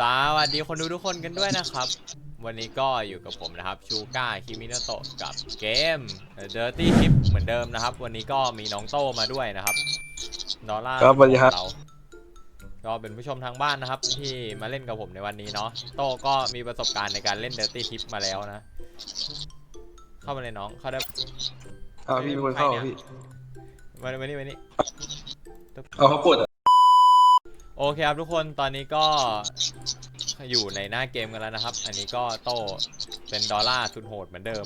สวัสดีคนดูทุกคนกันด้วยนะครับ วันนี้ก็อยู่กับผมนะครับชูก้าคิมิโนโตะกับเกม Dirty Tip เหมือนเดิมนะครับ วันนี้ก็มีน้องโต้มาด้วยนะครับดอลลาร์ครับสวัสดีครับเราก็เป็นผู้ชมทางบ้านนะครับ ที่มาเล่นกับผมในวันนี้เนาะโต้ก็มีประสบการณ์ในการเล่น Dirty Tip มาแล้วนะ เข้ามาเลยน้องเข้าได้เอาพี่เป็นคนเข้าเหรอพี่มามานี่มานี่เอาเขากดอะ โอเคครับทุกคนตอนนี้ก็อยู่ในหน้าเกมกันแล้วนะครับ อันนี้ก็โต้เป็นดอลลาร์สุดโหดเหมือนเดิม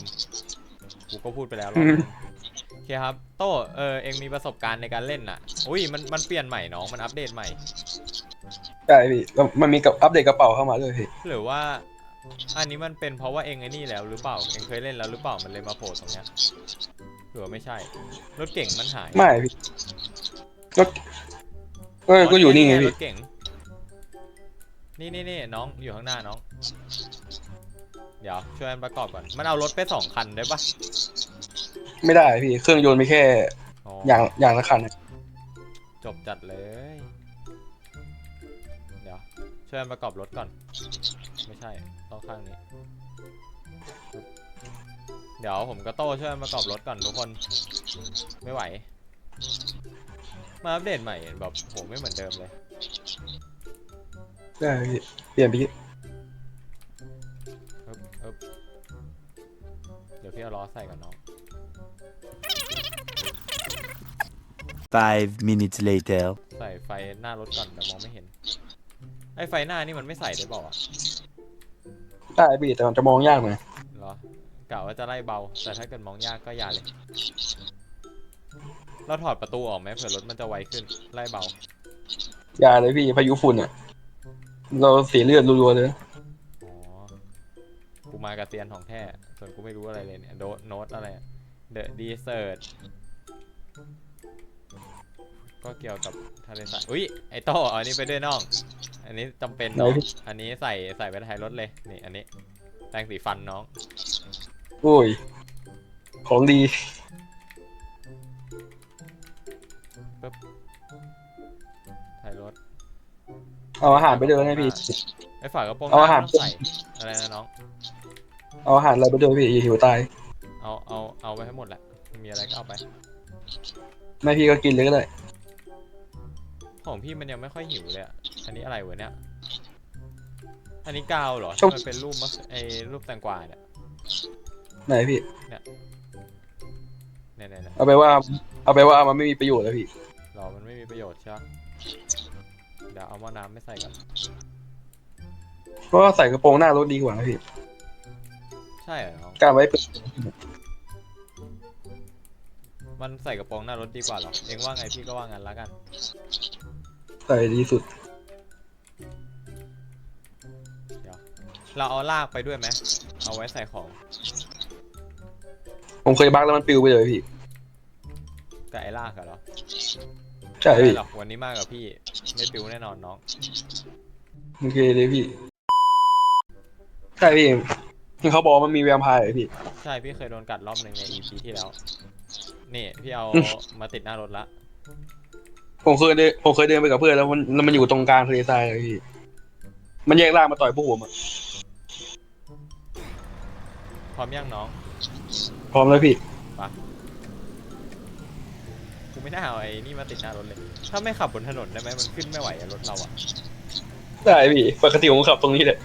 กูก็พูดไปแล้วรอบนึงโอเคครับ โต้เออเองมีประสบการณ์ในการเล่นอะอุ้ยมันมันเปลี่ยนใหม่น้องมันอัปเดตใหม่ ใช่พี่แล้วมันมีกับอัปเดตกระเป๋าเข้ามาด้วยพี่หรือว่าอันนี้มันเป็นเพราะว่าเองไอ้นี่แล้วหรือเปล่าเองเคยเล่นแล้วหรือเปล่ามันเลยมาโผล่ตรงเนี้ยหรือว่าไม่ใช่รถเก่งมันหายไม่พี่ ก็ก็ก็อยู่นี่ไงรพี่ถเก่งนี่นี่นี่น้องอยู่ข้างหน้าน้อง เดี๋ยวช่วยกันประกอบก่อน มันเอารถไปสองคันได้ปะไม่ได้พี่ เครื่องยนต์มีแค่อ๋ออย่างอย่างละคันอะจบจัดเลย เดี๋ยวช่วยกันประกอบรถก่อน ไม่ใช่ต้องข้างนี้ปึ๊บเดี๋ยวผมก็โต้ช่วยกันประกอบรถก่อนทุกคน ไม่ไหว มาอัปเดตใหม่แบบโหไม่เหมือนเดิมเลย ได้พี่เปลี่ยนพี่อึ๊บอึ๊บเดี๋ยวพี่เอาล้อใส่ก่อนน้อง Five minutes later. ใส่ไฟหน้ารถก่อนเดี๋ยวมองไม่เห็น ไอ้ไฟหน้านี่มันไม่ใส่ได้เปล่าอะได้พี่แต่มันจะมองยากหน่อยเหรอกะว่าจะไล่เบา แต่ถ้าเกิดมองยากก็อย่าเลย เราถอดประตูออกไหมเผื่อรถมันจะไวขึ้นไล่เบา อย่าเลยพี่พายุฝุ่นอะ เราเสียเลือดรัวๆเลยอ๋อ กูมากับเตียนของแท้ ส่วนกูไม่รู้อะไรเลยเนี่ย โดโน้ตอะไรเดอะดีเซอร์ก็เกี่ยวกับทะเลสาบอุ้ย ไอโต้เอาอันนี้ไปด้วยน้อง อันนี้จำเป็นเนาะไหนพี่อันนี้ใส่ใส่ไปท้ายรถเลย นี่ อันนี้แปรงสีฟันน้อง โอ้ย ของดี เอาอาหารไปด้วยให้พี่ ไอฝากระโปรงหเอาน้าอาหารต้องใส่อะไรนะน้อง เอาอาหารอะไรไปด้วยพี่อย่าหิวตาย เอาเอาเอาไปให้หมดแหละ มีอะไรก็เอาไป ไม่พี่ก็กินเลยก็ได้ ของพี่มันยังไม่ค่อยหิวเลยอะอันนี้อะไรวะเนี่ย อันนี้กาวเหรอชอบที่มันเป็นรูปมะไอรูปแตงกวาเนี่ยไหนพี่ เนี่ยเนี่ยเนี่ยเอาไปว่า เอาไปว่ามันไม่มีประโยชน์แล้วพี่ หรอมันไม่มีประโยชน์ใช่ปะเดี๋ยวเอาหม้อน้ำไม่ใส่กันเพราะว่าใส่กระโปรงหน้ารถดีกว่านะพี่ใช่เหรอน้องการไว้เปิดมันใส่กระโปรงหน้ารถดีกว่าเหรอเองว่าไงพี่ก็ว่างั้นละกัน ใส่ดีสุด เราเอาลากไปด้วยไหมเอาไว้ใส่ของผมเคยบักแล้วมันปิวไปเลยพี่กับไอ้ลากอะเหรอใช่ไม่พี่ หรอกวันนี้มากับพี่ ไม่ปิวแน่นอนน้อง โอเคเลยพี่ใช่พี่ที่เขาบอกว่ามันมีแวมไพร์เหรอพี่ ใช่พี่เคยโดนกัดรอบหนึ่งใน EP ที่แล้ว นี่พี่เอาอืมมาติดหน้ารถละ ผมเคยเดินผมเคยเดินไปกับเพื่อนแล้วมันแล้วมันอยู่ตรงกลางทะเลทรายเลยพี่ มันแยกร่างมาต่อยพวกผมอะพร้อมยังน้อง พร้อมแล้วพี่กู ไม่น่าเอาไอ้นี่มาติดหน้ารถเลย ถ้าไม่ขับบนถนนได้ไหมมันขึ้นไม่ไหวอะรถเราอะได้พี่ปกติผมขับตรงนี้แหละ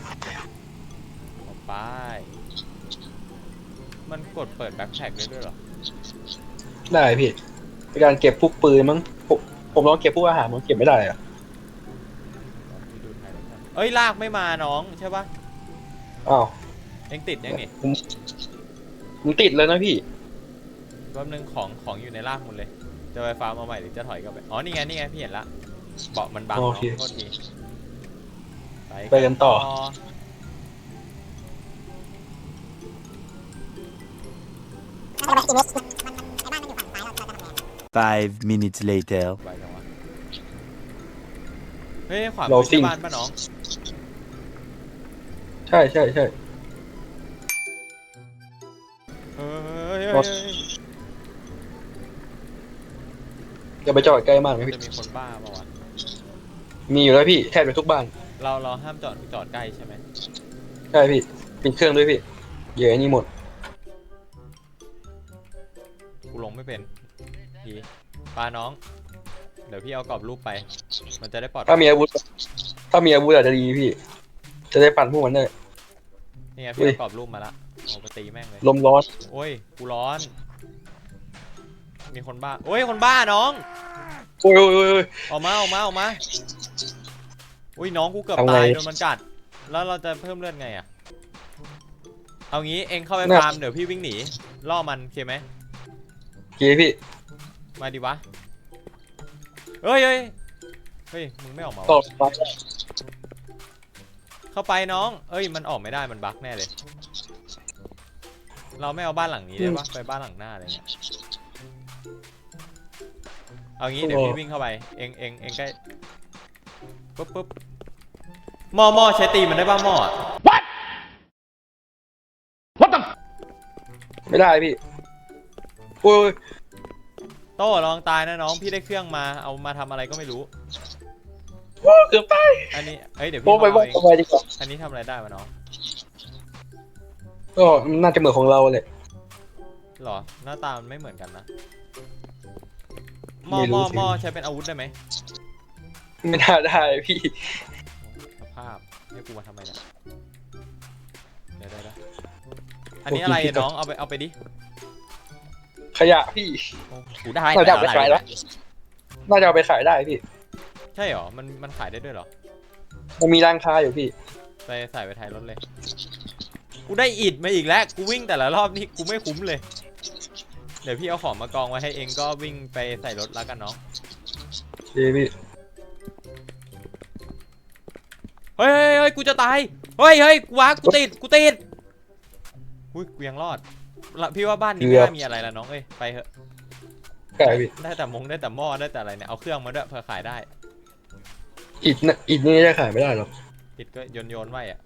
เอาไป มันกดเปิดแบ็คแพ็คได้ด้วยเหรอ ได้พี่ในการเก็บพวกปืนมั้งผมผมลองเก็บพวกอาหารมันเก็บไม่ได้อะพี่ดูท้ายรถก่อนเอ้ยลากไม่มาน้องใช่ปะอ้าวเอ็งติดยังนี่มันติดแล้วนะพี่แป๊บนึงของของอยู่ในลากหมดเลย จะไปฟาร์มมาใหม่หรือจะถอยกลับไป อ๋อ นี่ไง นี่ไง พี่เห็นละ เบาะมันบังโอเนาะเคโทษทีไปกันต่อ Five minutes later. ไปจังวะเฮ้ย ขวาเรามือซิ่ที่งบ้านป่ะน้อง ใช่ใช่ใช่ เฮ้ยเฮ้ยรถเฮ้ย อย่าไปจอดใกล้มากนะเฮ้ยพี่ จะมีคนบ้าเปล่าวะมีอยู่แล้วพี่แทบจะทุกบ้านรเราเราห้ามจอดจอดใกล้ใช่ไหมใช่พี่ปิดเครื่องด้วยพี่เดี๋ยวไอ้นี่หมด กูลงไม่เป็นพีปลาน้อง เดี๋ยวพี่เอากรอบรูปไป มันจะได้ปลอดถ้ามีอาวุธ ถ้ามีอาวุธอาจจะดีพี่ จะได้ปั่นพวกมันได้ นี่ไงอุ้พี่ยเอากรอบรูปมาละเอาไปตีแม่งเลยลมร้อน โอ้ยกูร้อน มีคนบ้าโอ้ยคนบ้าน้องโอ้ยโอ้ยโอ้ยโอ้ย ออกมาออกมาออกมาอุ้ยน้องกูเกือบเอาไง ตายโดนมันกัด แล้วเราจะเพิ่มเลือดไงอะเอางี้เองเข้าไปน่าฟาร์มเดี๋ยวพี่วิ่งหนีล่อมันโอเคไหมโอเคพี่ มาดิวะ เฮ้ยเฮ้ยเฮ้ยมึงไม่ออกมาวะต่อไปเข้าไปน้อง เอ้ยมันออกไม่ได้มันบั๊กแน่เลย เราไม่เอาบ้านหลังนี้ได้ปะไปบ้านหลังหน้าอะไรเงี้ย เอางี้เดี๋ยวพี่วิ่งเข้าไป เองเองเองใกล้ปุ๊บปุ๊บหม้อหม้อใช้ตีมันได้ป่ะหม้ออะไม่ได้พี่โอ้ยโต้ลองตายนะน้องพี่ได้เครื่องมาเอามาทำอะไรก็ไม่รู้โอ้ยเกือบตายอันนี้เอ้ยเดี๋ยวโอ้พี่ไปเข้าว่าเอาเองไปดีกว่าอันนี้ทำอะไรได้วะน้องก็น่าจะเหมือนของเราเลยหรอหน้าตามันไม่เหมือนกันนะ หม้อไม่หรู้ม้อสิ หม้อใช้เป็นอาวุธได้ไหมไม่น่าได้พี่ สภาพให้กูมาทำไมเนี่ยเดี๋ยวเดี๋ยวเดี๋ยวอันนี้อะไรอะน้องเอาไปเอาไปดิขยะพี่ โอ้กูได้น่าจะเอาไปขายแล้ว น่าจะเอาไปขายได้พี่ ใช่เหรอมันมันขายได้ด้วยเหรอมันมีร้านค้าอยู่พี่ไปใส่ไปท้ายรถเลย กูได้อิดมาอีกแล้วกูวิ่งแต่ละรอบนี่กูไม่คุ้มเลย เดี๋ยวพี่เอาของมากองไว้ให้เองก็วิ่งไปใส่รถแล้วกันน้องโอเคพี่เฮ้ยเฮ้ยเฮ้ยกูจะตาย เฮ้ยเฮ้ยกูวะกูติด กูติดอุ้ยกูยังรอดละพี่ว่าบ้านนี้ไม่น่ามีอะไรแล้วน้องเอ้ย ไปเถอะใช่พี่ได้แต่มงได้แต่หม้อได้แต่อะไรเนี่ย เอาเครื่องมาด้วยเผื่อขายได้ อิฐน่ะอิฐนี่จะขายไม่ได้หรอกติดก็โยนโยนๆไว้อะ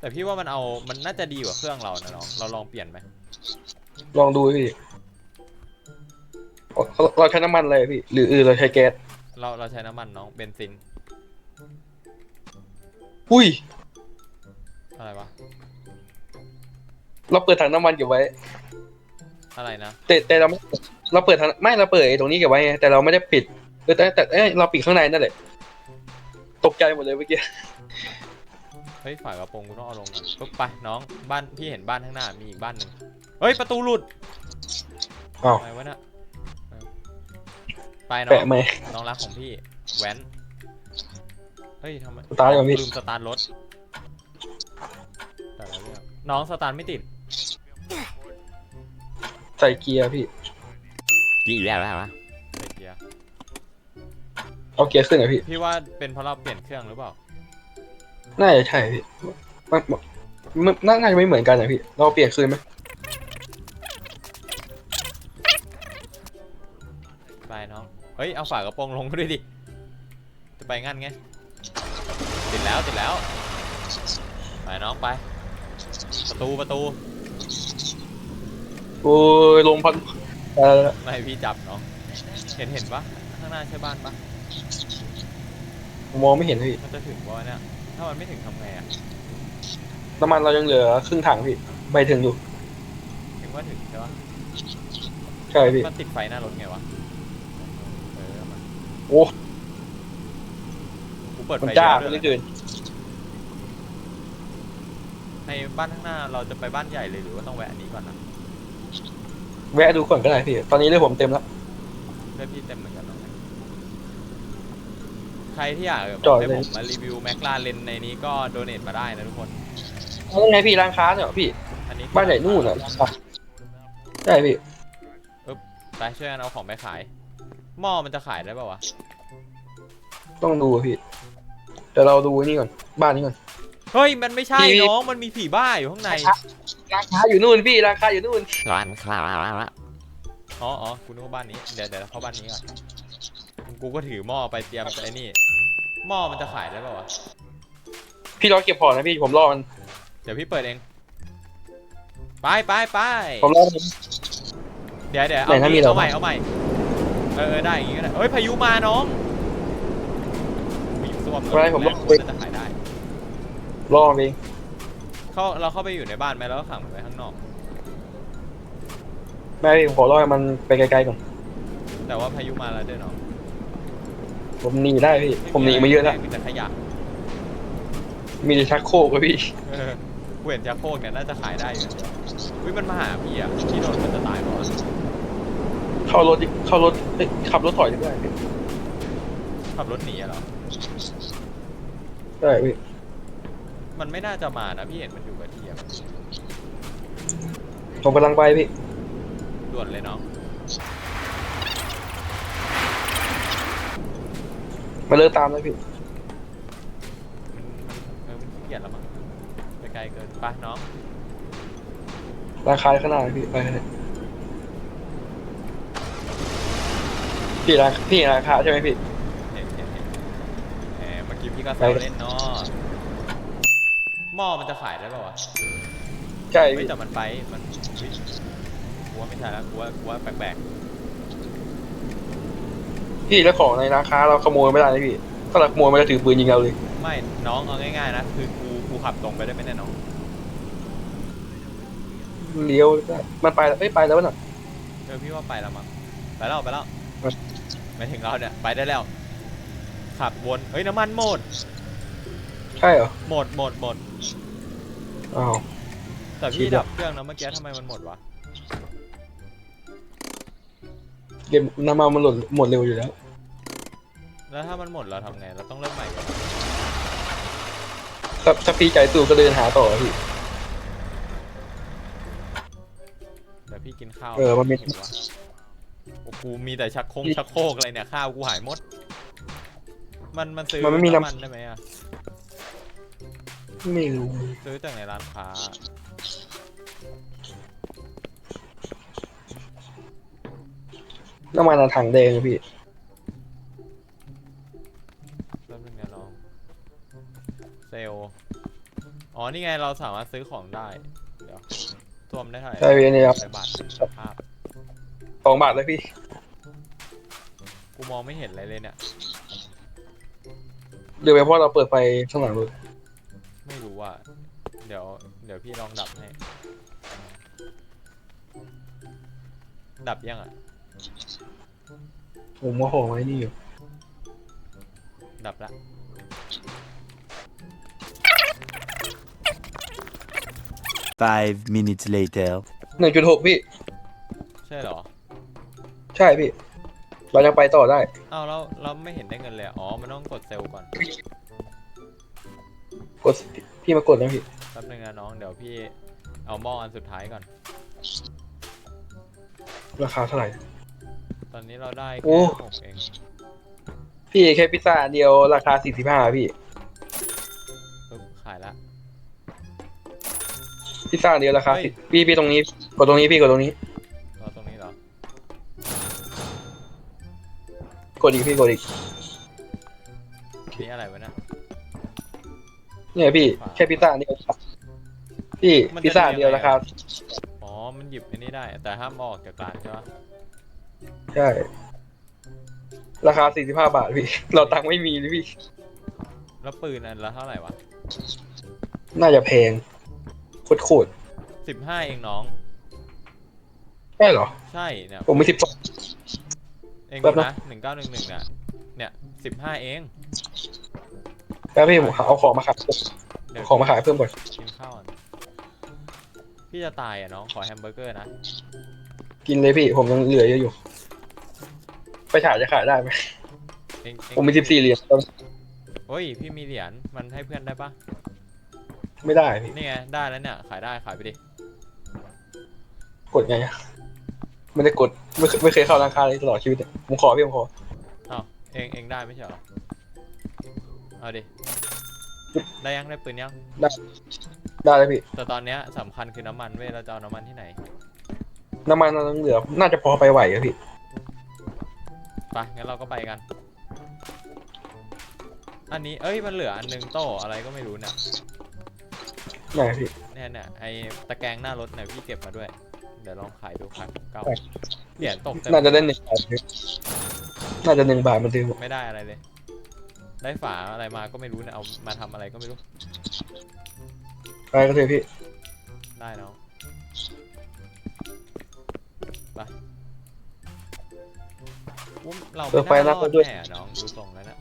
แต่พี่ว่ามันเอา มันน่าจะดีกว่าเครื่องเรานะน้อง เราลองเปลี่ยนไหมลองดูพี่เราเราใช้น้ำมันอะไรพี่ หรือเออเราใช้แก๊ส เราเราใช้น้ำมันน้อง เบนซิน อุ้ย อะไรวะ เราเปิดถังน้ำมันเก็บไว้ อะไรนะ แต่แต่เราไม่เราเปิดถังไม่เราเปิดไอ้ตรงนี้เก็บไว้ไงแต่เราไม่ได้ปิดเออแต่แต่เอ้ยเราปิดข้างในนั่นแหละ ตกใจหมดเลยเมื่อกี้ เฮ้ยฝากระโปรงกูต้องเอาลงก่อนปุ๊บไปน้องบ้านพี่เห็นบ้านข้างหน้ามีอีกบ้านหนึ่งเฮ้ยประตูหลุดอ้าว อะไรวะเนี่ยเออไปน้อแปะงไหม น้องรักของพี่แว้นเฮ้ยทำไมสตาร์ทก่อนพี่ ลืมสตาร์ทรถแต่ละเรื่องน้องสตาร์ทไม่ติดใส่เกียร์พี่กี่แล้วแล้ววะใส่เกียร์เอาเกียร์ขึ้นเหรอพี่ พี่ว่าเป็นเพราะเราเปลี่ยนเครื่องหรือเปล่า น่าจะใช่พี่มันมันมันน่าจะไม่เหมือนกันนะพี่ เราเปลี่ยนคืนไหมไปน้อง เฮ้ย เอาฝากระโปรงลงด้วยดิ จะไปงั้นไง ติดแล้วติดแล้ว ไปน้องไป ประตูประตู โอ้ยลมพัดเออไม่ให้พี่จับน้อง เห็นเห็นปะข้างหน้าใช่บ้านปะมองไม่เห็นพี่มันจะถึงปะวะเนี่ย ถ้ามันไม่ถึงทำไงอะน้ำมันเรายังเหลือครึ่งถังพี่ไปถึงอยู่ถึงว่าถึงใช่ปะใช่พี่มันติดไฟหน้ารถไงวะเออมาโอ้กูเปิดมันไฟจ้าเยเหอะลืด้วอยเกินในบ้านข้างหน้าเราจะไปบ้านใหญ่เลยหรือว่าต้องแวะอันนี้ก่อนนะแวะดูก่อนก็ได้พี่ ตอนนี้เรื่องผมเต็มแล้วเลือดพี่เต็มเหมือนกันน้องแม็ก ใครที่อยากจอดให้เลยผมมารีวิวแมคลาเรนในนี้ก็โดเนทมาได้นะทุกคนแล้วไงพี่ร้านค้าเนี่ยเหรอพี่อันนี้บ้านใหญ่นู่นอะร้านค้าใช่พี่ไปช่วยกันเอาของไปขาย หม้อมันจะขายได้ป่าวะ ต้องดูอะพี่แต่เราดูนี่ก่อนบ้านนี้ก่อน เฮ้ย มันไม่ใช่พี่ น้อง มันมีผีบ้าอยู่ข้างใน ร้านค้าอยู่นู่นพี่ร้านค้าอยู่นู่นร้านคลาวละอ๋ออ๋อกูนึกว่าบ้านนี้ เดี๋ยวเดี๋ยวเข้าบ้านนี้ก่อน กูก็ถือหม้อไปเตรียมไอ้นี่ หม้อมันจะขายได้ป่าวะ พี่รอเก็บของนะพี่ผมรอมัน เดี๋ยวพี่เปิดเอง ไปไปไปผมรอมันเดี๋ยวเดี๋ยวไหนเอาถ้ามีงี้เราเอาใหม่เอาใหม่ไปออได้อย่างงี้ก็ได้เฮ้ยพายุมาน้องพายุส้วมไม่ผมแรต้องงควรจะขายได้ รอเองเข้าเราเข้าไปอยู่ในบ้านไหมแล้วก็ขังมันไว้ข้างนอก แม่พี่ผมขอรอให้มันไปไกลๆก่อนแต่ว่าพายุมาแล้วด้วยเนาะ ผมหนีได้พี่ ผมหนีมาเยอะแล้ว มีแต่ขยะมีแต่ชักโครกอะพี่ เออกูเห็นชักโครกเนี่ยน่าจะขายได้อยู่อุ้ยมันมาหาพี่อะพี่โดนมันจะตายก่อนเข้ารถดิเข้ารถเอ้ยขับรถถอยดีกว่าพี่ขับรถหนีอะเหรอ ได้พี่มันไม่น่าจะมานะพี่เห็นมันอยู่กับที่อะผมกำลังไปพี่ด่วนเลยเนาะ มาเลิกตามแล้วพี่มันมันเออมันขี้เกียจแล้วมั้งไปไกลเกินไปน้องราคาข้างหน้าพี่ไปเลยพี่ราคาพี่ราคาใช่ไหมพี่ เห็นเห็นเห็นแหมเมื่อกี้พี่ก็แซไปวเล่นเนาะหม้อมันจะขายได้ป่าวะใช่เฮ้ยพี่แต่มันไปมันเฮ้ยกูว่าไม่ใช่แล้วกูว่ากูว่าแปลก พี่แล้วของในร้านค้าเราขโมยไม่ได้นะพี่ถ้าเราขโมยมันจะถือปืนยิงเราเลยๆไม่น้องเอาง่ายๆนะคือกูกูขับตรงไปได้ไหมเนี่ยน้องเลี้ยวได้มันไปแล้วไม่ไปแล้วน่ะ เออพี่ว่าไปแล้วมั้งไปแล้วไปแล้วครับไม่ถึงเราเนี่ยไปได้แล้ว ขับวนเฮ้ยน้ำมันหมดใช่เหรอหมดหมดหมดอ้าวแต่คิพี่ดว่าดับเครื่องนะเมื่อกี้ทำไมมันหมดวะ เกมน้ำมันมันหล่นหมดเร็วอยู่แล้ว แล้วถ้ามันหมดเราทำไง เราต้องเริ่มใหม่ก่อนถ้าถ้าพี่ใจตู่ก็เดินหาต่อพี่ เดี๋ยวพี่กินข้าวเออมันมีหิววะโอ้กูมีแต่ชักโคงชักโครกอะไรเนี่ยข้าวกูหายหมด มันมันซื้อมันไม่มีน้ำมันได้ไหมอะ ไม่รู้ซื้อจากในร้านค้า น้ำมันอะถังแดงอะพี่เริ่มเป็นไงน้องเซลลอ๋อ นี่ไงเราสามารถซื้อของได้ เดี๋ยวรวมได้เท่าไหร่ใช่พี่นี่ครับใบาทภาพสองบาทเลยพี่ กูมองไม่เห็นอะไรเลยเนี่ย เดี๋ยวไปเพราะเราเปิดไฟข้างหลังรถไม่รู้ว่าเดี๋ยว เดี๋ยวพี่ลองดับให้ ดับยังอะ ผมว่าของไว้นี่อยู่ ดับละ Five minutes later. หนึ่งจุดหกพี่ ใช่เหรอ ใช่พี่ เรายังไปต่อได้ อ้าวเราเราไม่เห็นได้เงินเลยอะอ๋อ มันต้องกดเซลล์ก่อน กดพี่มากดนะพี่ แป๊บนึงนะน้อง เดี๋ยวพี่เอาหม้ออันสุดท้ายก่อน ราคาเท่าไหร่ ตอนนี้เราได้โอ้ แค่หกเองพี่แค่พิซซ่าอันเดียวราคาสี่สิบห้าพี่ ปึ๊บขายละ พิซซ่าอันเดียวราคาเฮ้ยสิบพี่พี่ตรงนี้กดตรงนี้พี่กดตรงนี้ เราตรงนี้เหรอ กดอีกพี่กดอีกนี่อะไรวะเนะ เนี่ยพี่แค่พิซซ่าอันเดียวครับพี่มันจะพิซซ่าอันเดียวเรียงไงราคาอะอ๋อ มันหยิบอันนี้ได้ แต่ห้ามเอาออกจากร้านใช่ปะ ใช่ ราคาสี่สิบห้าบาทพี่ เราตังค์ไม่มีเลยพี่ แล้วปืนอันละเท่าไหร่วะน่าจะแพงโคตรโคตรสิบห้าเองน้องๆใช่เหรอ ใช่เนี่ยผมมีสิบสอง เองแป๊ดูบนะ นะหนึ่งเก้าหนึ่งหนึ่งเนี่ยเนี่ยสิบห้าเองแล้วพี่ผมเอาของมาขายเดี๋ยวของมาขายเพิ่มก่อนกินข้าวก่อนพี่จะตายอะน้องขอแฮมเบอร์เกอร์นะ กินเลยพี่ผมยังเหลือเยอะอยู่ ไปฉายจะขายได้ไหมเองเองผมมีสิบสี่เหรียญโอ้ยพี่มีเหรียญมันให้เพื่อนได้ปะไม่ได้พี่นี่ไงได้แล้วเนี่ยขายได้ขายไปดิกดไงอะไม่ได้กดไม่เคยไม่เคยเข้าร้านค้าเลยตลอดชีวิตเนี่ยผมขอพี่ผมขออ้าวเองเองได้ไม่ใช่เหรอเอาดิได้ยังได้ปืนยังได้เลยพี่แต่ตอนเนี้ยสำคัญคือน้ำมันเว้ยเราจะเอาน้ำมันที่ไหน น้ำมันน้ำเหลือ น่าจะพอไปไหวอะพี่ ไปงั้นเราก็ไปกัน อันนี้เอ้ยมันเหลืออันหนึงโต้อะไรก็ไม่รู้เนี่ยไหนพี่ เนี่ยเนี่ยไอตะแกรงหน้ารถเนี่ยพี่เก็บมาด้วย เดี๋ยวลองขายดูขายของเก่าไปเหรียญตกเต็มน่าจะได้หนึ่งบาทพี่น่าจะหนึ่งบาทเหมันเดิมไม่ได้อะไรเลย ได้ฝาอะไรมาก็ไม่รู้นะเอามาทำอะไรก็ไม่รู้ ไปก็เถอะพี่ ได้น้อง วุ้มเราไม่น่ารอดแน่อะน้องดูทรงแล้วนะ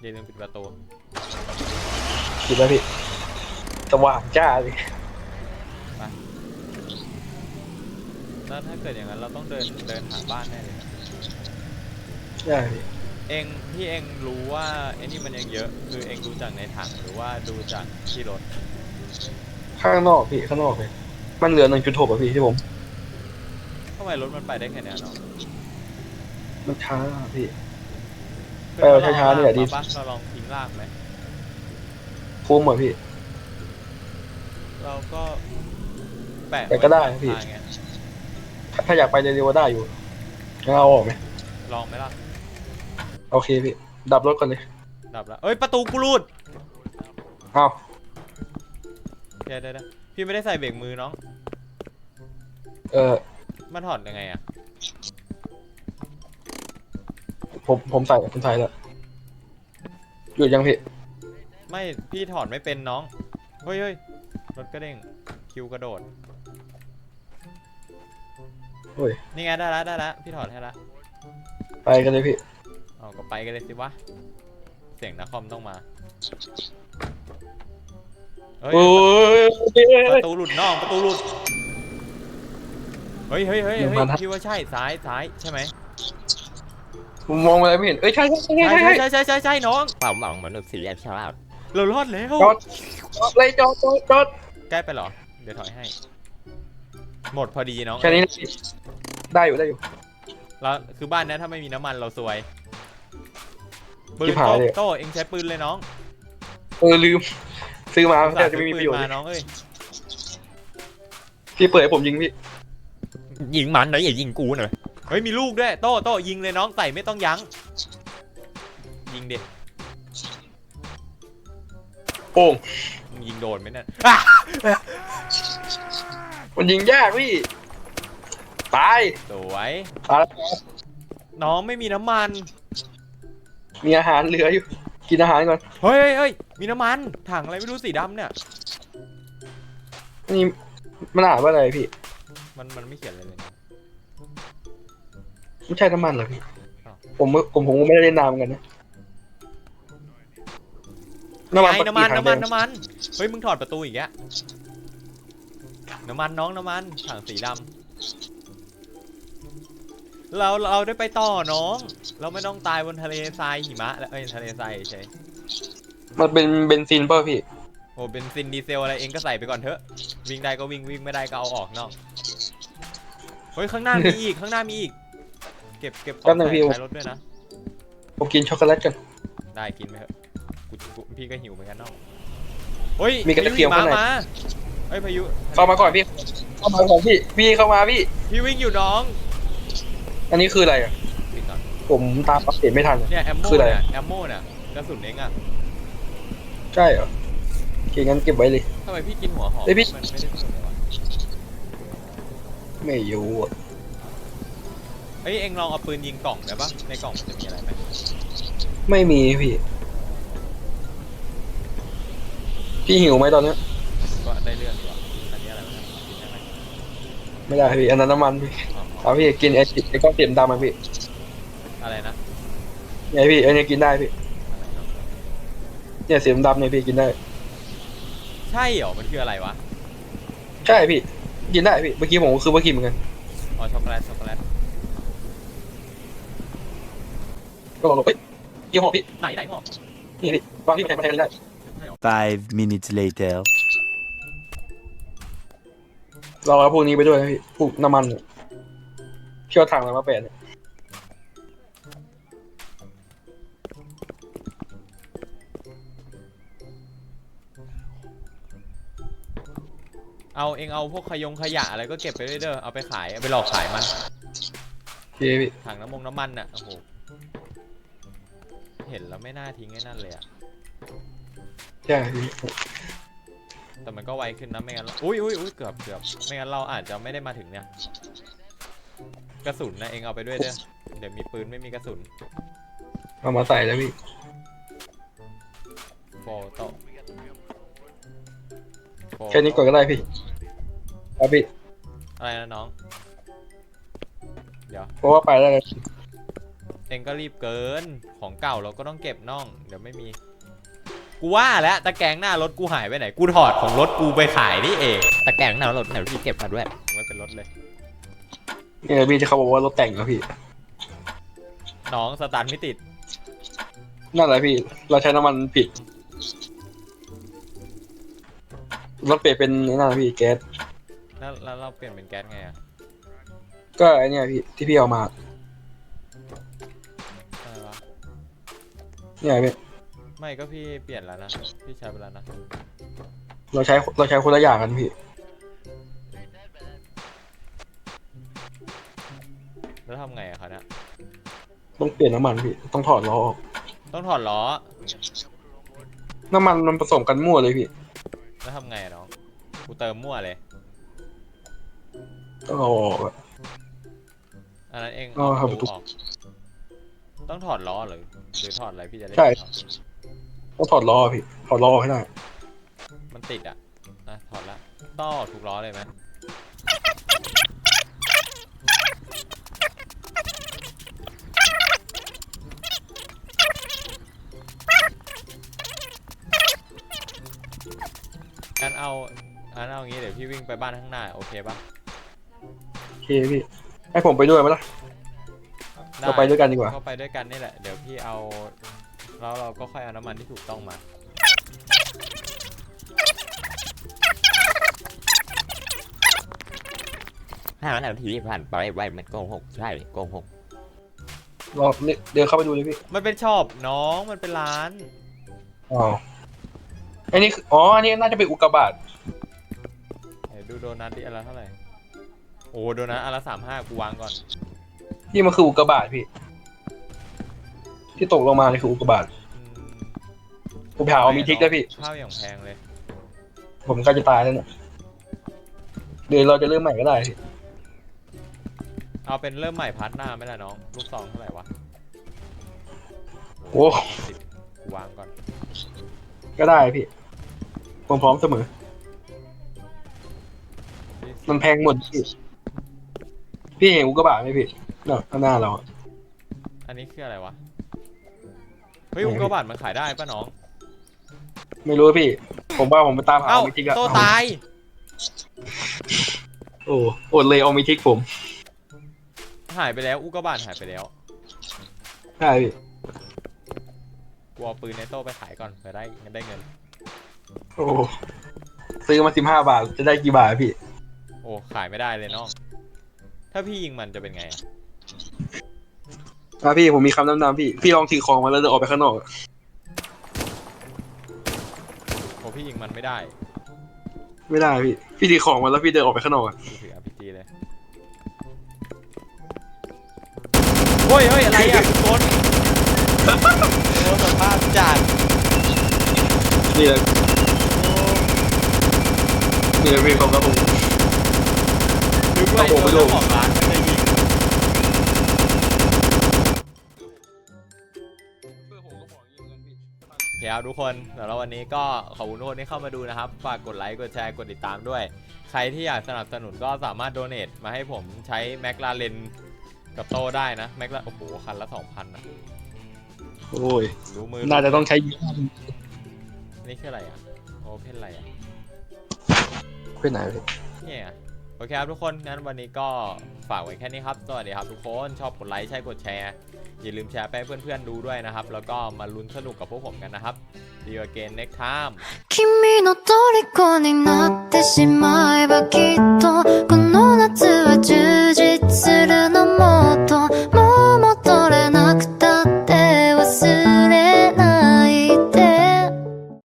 อย่าลืมปิดประตูคิดแล้วพี่สว่างจ้าเลยแล้วถ้าเกิดอย่างนั้นเราต้องเดินเดินหาบ้านแน่เลยนะได้พี่เองที่เองรู้ว่าไอ้นี่มันยังเยอะ คือเองดูจากในถังหรือว่าดูจากที่รถข้างนอกพี่ข้างนอกเลยมันเหลือหนึ่งจุดหกอะพี่ที่ผมทำไมรถมันไปได้แค่เนี้ยน้อง มันช้าพี่ขึ้เออมลงช้าๆนี่แหละดีมปะเราลองทิ้งรากไหมคุ้มอะพี่ เราก็แปะแต่ก็ได้ว้พี่ทางเงี้ยถ้าถ้าอยากไปเร็วๆได้อยู่งั้นเอาออกไหมลองไหมล่ะ โอเคพี่ ดับรถก่อนเลยดับแล้วเอ้ย ประตูกูรูดเอาเดี๋ยวเดี๋ยวเดี๋ยวพี่ไม่ได้ใส่เบรกมือน้อง เออมันถอดยังไงอะ ผมผมใส่ผมใส่แล้วหยุดยังพี่ไม่พี่ถอดไม่เป็นน้อง เฮ้ยเฮ้ยรถกระเด้งคิวกระโดด โอ้ยนี่ไงได้แล้วได้แล้วพี่ถอดให้ละไปกันเลยพี่เอาก็ไปกันเลยสิวะ เสียงนักคอมต้องมาเฮ้ยโอ้ยประตูหลุดน้องประตูหลุด เฮ้ยเฮ้ยเฮ้ยหนึ่งเฮ้พัยนห้าคิดว่าใช่ซ้ายซ้ายใช่ไหม ผมมองอะไรไม่เห็นเอ้ยใช่ใช่ใช่ใช่ใช่ใช่ใช่ใช่ใช่ใช่น้องเปล่าเปล่าเหมือนสีแดงใช่ไหมเรารอดแล้วจอดจอดเลยจอดจอดจอดใกล้ไปเหรอ เดี๋ยวถอยให้ หมดพอดีน้องแค่นี้นะพี่ได้อยู่ได้อยู่ แล้วคือบ้านเนี้ยถ้าไม่มีน้ำมันเราซวยปืนชิบหายโต้เลยโต้เองใช้ปืนเลยน้องเออลืม ซื้อมาอุตส่าแต่ห์จะซื้ไม่อมีปืประโยชน์นเลมายน้องเอ้ยพี่เปิดให้ผมยิงพี่ยิงมันหน่อยอย่ายิงกูหน่อยเฮ้ยมีลูกด้วยโต้โต้ยิงเลยน้องใส่ไม่ต้องยั้ง ยิงเด็ดโป่งยิงโดนไหมเนี่ยอะมันยิงยากพี่ ตายสวยตายแล้วน้องไม่มีน้ำมัน มีอาหารเหลืออยู่ กินอาหารก่อน เฮ้ยเฮ้ยเฮ้ยมีน้ำมันถังอะไรไม่รู้สีดำเนี่ย นี่มันอ่านว่าอะไรพี่ มันมันไม่เขียนอะไรเลยนะ ไม่ใช่น้ำมันเหรอพี่อ้าวผมผมผมก็ไม่ได้เล่นนามเหมือนกันนะน้ำมันไงน้ำมันปกติน้ำมันถังแดงน้ำมันเฮ้ยมึงถอดประตูอีกแล้วน้ำมันน้องน้ำมันถังสีดำเราเราได้ไปต่อน้อง เราไม่ต้องตายบนทะเลทรายหิมะแล้วเอ้ยทะเลทรายเฉยมันเป็นเบนซินเปล่ะพี่โอ้เบนซินดีเซลอะไรเองก็ใส่ไปก่อนเถอะ วิ่งได้ก็วิ่งวิ่งไม่ได้ก็เอาออกน้องเฮ้ยข้างหน้ามีอีกข้างหน้ามีอีก เก็บเก็บขอแป๊งบนึงพี่ ใส่ท้ายรถด้วยนะ ผมกินช็อกโกแลตกัน ได้กินไปเถอะกูกูพี่ก็หิวเหมือนกันน้องเฮ้ยมีกระเทียมพาข้างใน มาเฮ้ยพายุเข้ามาก่อนพี่เข้ามาก่อนพี่พี่เข้ามาพี่ พี่วิ่งอยู่น้องอันนี้คืออะไรอะปิดก่อนผมตามอัปเดตไม่ทันอะ เนี่ยแอมโม่คืออะไร เนี่ยแอมโม่เนี่ยกระสุนเองอะใช่เหรอโอเคงั้นเก็บไว้เลย ทำไมพี่กินหัวหอมเฮ้ยพี่ มันไม่ได้เพิ่มเลยวะไม่อยู่อะ เฮ้ยเอ็งลองเอาปืนยิงกล่องได้ปะในกล่องมันจะมีอะไรไหมไม่มีพี่ พี่หิวไหมตอนเนี้ยก็ได้เรื่องดีกว่าอันนี้อะไรวะเนี่ยกินได้ไหมไม่ได้พี่อันนั้นน้ำมันพี่อ๋ออ๋อเอาพี่กินไอ้ไอ้ก้อนเสียมดำมาพี่อะไรนะเนี่ยพี่อันนี้กินได้พี่อะไรเนอะเนี่ยเสียมดำเนี่ยพี่กินได้ ใช่เหรอมันคืออะไรวะใช่พี่ กินได้พี่เมื่อกี้ผมก็คือเมื่อกี้เหมือนกันอ๋อช็อกโกแลตช็อกโกแลต ก็บอกว่าเฮ้ยยี่ห้อพี่ไหนไหนหอมนี่พี่วางที่แพงมาแทนได้ Five minutes later. เราเอาพวกนี้ไปด้วยนะพี่พวกน้ำมันเนี่ยพี่เอาถังอะไรมาแปะเนี่ยเอาเอ็งเอาพวกขยงขยะอะไรก็เก็บไปเรื่อยเด้อเอาไปขายเอาไปหลอกขายมันโอเคพี่ถังน้ำมงน้ำมันน่ะโอ้โห เห็นแล้วไม่น่าทิ้งไอ้นั่นเลยอะใช่พี่แต่มันก็ไวขึ้นนะไม่งั้นเราอุ้ยอุ้ยอุ้ยเกือบเกือบไม่งั้นเราอาจจะไม่ได้มาถึงเนี่ยกระสุนนะเองเอาไปด้วยเด้อเดี๋ยวมีปืนไม่มีกระสุนเอามาใส่แล้วพี่โฟโต้แค่นี้ก่อนก็ได้พี่ครับพี่อะไรนะน้อง เดี๋ยวเพราะว่าไปได้แล้วเองก็รีบเกิน ของเก่าเราก็ต้องเก็บน่อง เดี๋ยวไม่มี กูว่าแล้วตะแกรงหน้ารถกูหายไปไหน กูถอดของรถกูไปขายนี่เอง ตะแกรงหน้ารถไหนพี่เก็บมาด้วยไม่เป็นรถเลยเนี่ยพี่ที่เขาบอกว่ารถแต่งนะพี่ น้องสตาร์ทไม่ติด นั่นแหละพี่ เราใช้น้ำมันผิด รถเปลี่ยนเป็นนี่นั่นนะพี่แก๊ส แล้วแล้วเราเปลี่ยนเป็นแก๊สไงอะก็ไอเนี่ยพี่ที่พี่เอามา เนี่ยพี่ไม่ก็พี่เปลี่ยนแล้วนะ พี่ใช้ไปแล้วนะ เราใช้เราใช้คนละอย่างกันพี่ แล้วทำไงอะคะเนี่ยต้องเปลี่ยนน้ำมันพี่ต้องถอดล้อออกต้องถอดล้อ น้ำมันมันผสมกันมั่วเลยพี่แล้วทำไงอะน้อง กูเติมมั่วเลย ต้องเอาออกอะ อันนั้นเองอ๋อครับเอาประตูออก ต้องถอดล้อหรือ หรือถอดอะไรพี่จะได้ใช่ ถอดต้องถอดล้อพี่ถอดล้อออกให้ได้มันติดอะอะถอดละต้องออกถูกล้อเลยไหมงั้นเอางั้นเอางี้เดี๋ยวพี่วิ่งไปบ้านข้างหน้าโอเคปะโอเคพี่ให้ผมไปด้วยไหมล่ะ เราไปด้วยกันดีกว่า ก็ไปด้วยกันนี่แหละ เดี๋ยวพี่เอาแล้วเราก็ค่อยเอาน้ำมันที่ถูกต้องมา ห้าวันนาทีที่ผ่านไปไว้มันโกหกใช่โกหกรอเนี่ยเดินเข้าไปดูเลยพี่ มันเป็นช็อปน้องมันเป็นร้าน อ๋อ อันนี้คืออ๋อ อันนี้น่าจะเป็นอุกกาบาตเดี๋ยวดูโดนัทดิอันละเท่าไหร่ โอ้โดนัทอันละสามห้ากูวางก่อน ที่มันคืออุกกาบาตพี่ ที่ตกลงมานี่คืออุกกาบาตอืมผมไปหาเอามีทิกแล้วพี่ ข้าวอย่างแพงเลยผมใก็จะตายแล้วเนี่ยเดี๋ยวเราจะเริ่มใหม่ก็ได้พี่เอาเป็นเริ่มใหม่พาร์ทหน้าไหมล่ะน้องลูกซองเท่าไหร่วะโอ้สิบกูวางก่อนก็ได้พี่ ผมพร้อมเสมอยี่สิบมันแพงหมดพี่ พี่เห็นอุกกาบาตไหมพี่ เนาะข้างหน้าเราอะอันนี้คืออะไรวะ เฮ้ยอุกกาบาตมันขายได้ปะน้อง ไม่รู้พี่ ผมว่าผมไปตามหาเอ้าเอามีทิกอะโตตาย โอ้อดเลยเอามีทิกผมหายไปแล้วอุกกาบาตหายไปแล้วใช่พี่กูเอาปืนในโต้ไปขายก่อนเผื่อได้เงินได้เงิน โอ้ซื้อมาสิบห้าบาทจะได้กี่บาทพี่ โอ้ขายไม่ได้เลยน้อง ถ้าพี่ยิงมันจะเป็นไงอะ อะพี่ผมมีคำแนะนำพี่ พี่ลองถือของมาแล้วเดินออกไปข้างนอกอะโอ้พี่ยิงมันไม่ได้ไม่ได้พี่ พี่ถือของมาแล้วพี่เดินออกไปข้างนอกอะกูถือ RPG เลยโอ้ยเฮ้ยอะไรอะทุกคนโอ้สภาพจัดนี่แหละนี่แหละพี่ของกระผม นึกว่าไอ้โอ้โหตัวเจ้าของร้านมัน เคครับทุกคนเดี๋ยวเราวันนี้ก็ขอบคุณทุกคนที่เข้ามาดูนะครับ ฝากกดไลค์ กดแชร์ กดติดตามด้วย ใครที่อยากสนับสนุนก็สามารถโดเน a มาให้ผมใช้แม็กลาเรนกับโตได้นะ แม็กลาโอ้โห คันละ2,000นะโอ้ย รู้มือน่าจะต้องใช้นี่คืออะไรอะ โอเพนอะไรอะ เพื่อนไหนพี่เนี่ยโอเคครับทุกคนงั้นวันนี้ก็ฝากไว้แค่นี้ครับ สวัสดีครับทุกคน ชอบกดไลค์ ใช่กดแชร์ อย่าลืมแชร์ไปให้เพื่อนๆดูด้วยนะครับ แล้วก็มาลุ้นสนุกกับพวกผมกันนะครับ See you again next time 君の虜になってしまえばきっとこの夏は充実するのもっと